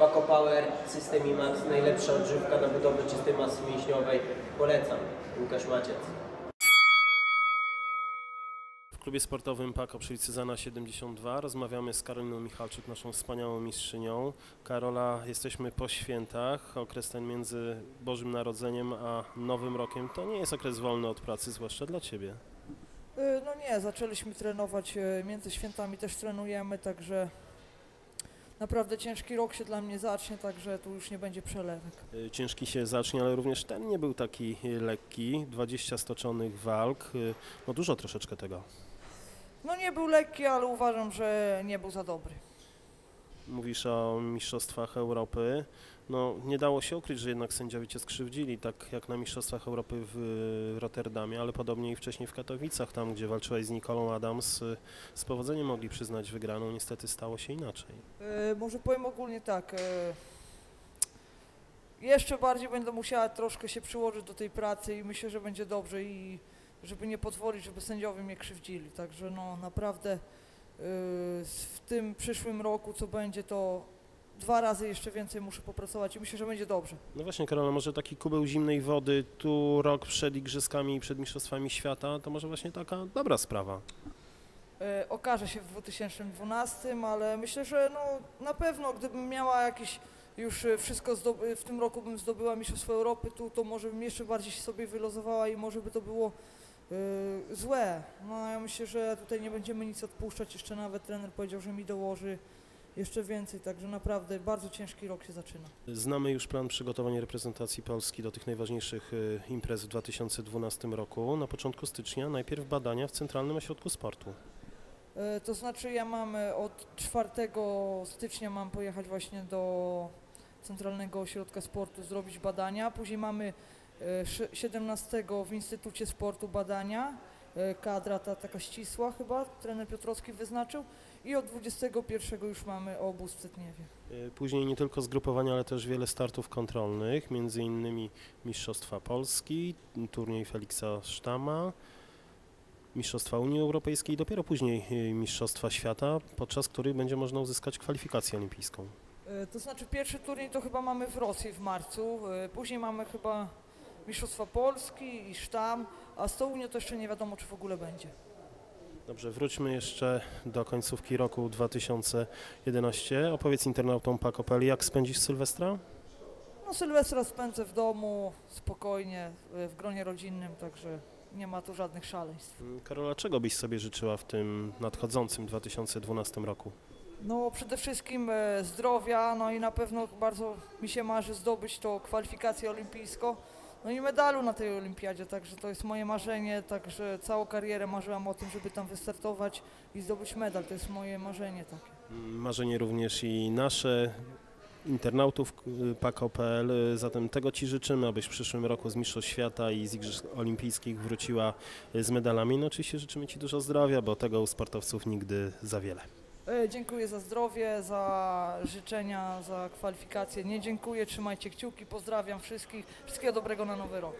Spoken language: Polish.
Paco Power, System IMAX, najlepsza odżywka na budowę czystej masy mięśniowej. Polecam. Łukasz Maciec. W klubie sportowym PAKO przy ulicy Zana 72 rozmawiamy z Karoliną Michalczuk, naszą wspaniałą mistrzynią. Karola, jesteśmy po świętach. Okres ten między Bożym Narodzeniem a Nowym Rokiem to nie jest okres wolny od pracy, zwłaszcza dla Ciebie. Y, No nie, zaczęliśmy trenować y, między świętami, też trenujemy, także naprawdę ciężki rok się dla mnie zacznie, także tu już nie będzie przelewek. Y, Ciężki się zacznie, ale również ten nie był taki y, lekki. 20 stoczonych walk, y, no dużo troszeczkę tego. No nie był lekki, ale uważam, że nie był za dobry. Mówisz o Mistrzostwach Europy. No, nie dało się ukryć, że jednak sędziowie cię skrzywdzili, tak jak na Mistrzostwach Europy w Rotterdamie, ale podobnie i wcześniej w Katowicach, tam gdzie walczyłeś z Nikolą Adams. y, Z powodzeniem mogli przyznać wygraną, niestety stało się inaczej. Y, Może powiem ogólnie tak. y, Jeszcze bardziej będę musiała troszkę się przyłożyć do tej pracy i myślę, że będzie dobrze i żeby nie pozwolić, żeby sędziowie mnie krzywdzili. Także no naprawdę w tym przyszłym roku, co będzie, to dwa razy jeszcze więcej muszę popracować i myślę, że będzie dobrze. No właśnie, Karola, może taki kubeł zimnej wody tu rok przed Igrzyskami i przed Mistrzostwami Świata, to może właśnie taka dobra sprawa. E, okaże się w 2012, ale myślę, że no, na pewno gdybym miała jakieś już e, wszystko w tym roku bym zdobyła Mistrzostwo Europy, tu, to może bym jeszcze bardziej się sobie wylozowała i może by to było e, złe. No ja myślę, że tutaj nie będziemy nic odpuszczać, jeszcze nawet trener powiedział, że mi dołoży jeszcze więcej, także naprawdę bardzo ciężki rok się zaczyna. Znamy już plan przygotowania reprezentacji Polski do tych najważniejszych y, imprez w 2012 roku. Na początku stycznia najpierw badania w Centralnym Ośrodku Sportu. E, To znaczy ja mam e, od 4 stycznia mam pojechać właśnie do Centralnego Ośrodka Sportu zrobić badania. Później mamy 17 w Instytucie Sportu badania. e, Kadra ta taka ścisła chyba, trener Piotrowski wyznaczył. I od 21 już mamy obóz w Cytniewie. Y, Później nie tylko zgrupowania, ale też wiele startów kontrolnych, między innymi Mistrzostwa Polski, turniej Feliksa Sztama, Mistrzostwa Unii Europejskiej i dopiero później Mistrzostwa Świata, podczas których będzie można uzyskać kwalifikację olimpijską. E, To znaczy pierwszy turniej to chyba mamy w Rosji w marcu, e, później mamy chyba Mistrzostwa Polski i sztam, a z Tołunio to jeszcze nie wiadomo czy w ogóle będzie. Dobrze, wróćmy jeszcze do końcówki roku 2011. Opowiedz internautom Pakopeli, jak spędzisz Sylwestra? No Sylwestra spędzę w domu, spokojnie, y, w gronie rodzinnym, także nie ma tu żadnych szaleństw. Mm, Karola, czego byś sobie życzyła w tym nadchodzącym 2012 roku? No przede wszystkim e, zdrowia, no i na pewno bardzo mi się marzy zdobyć to kwalifikację olimpijską, no i medalu na tej olimpiadzie, także to jest moje marzenie, także całą karierę marzyłam o tym, żeby tam wystartować i zdobyć medal, to jest moje marzenie takie. Marzenie również i nasze, internautów y, Pako.pl, zatem tego Ci życzymy, abyś w przyszłym roku z Mistrzostw Świata i z Igrzysk Olimpijskich wróciła y, z medalami. No oczywiście życzymy Ci dużo zdrowia, bo tego u sportowców nigdy za wiele. E, Dziękuję za zdrowie, za życzenia, za kwalifikacje. Nie dziękuję, trzymajcie kciuki, pozdrawiam wszystkich. Wszystkiego dobrego na nowy rok.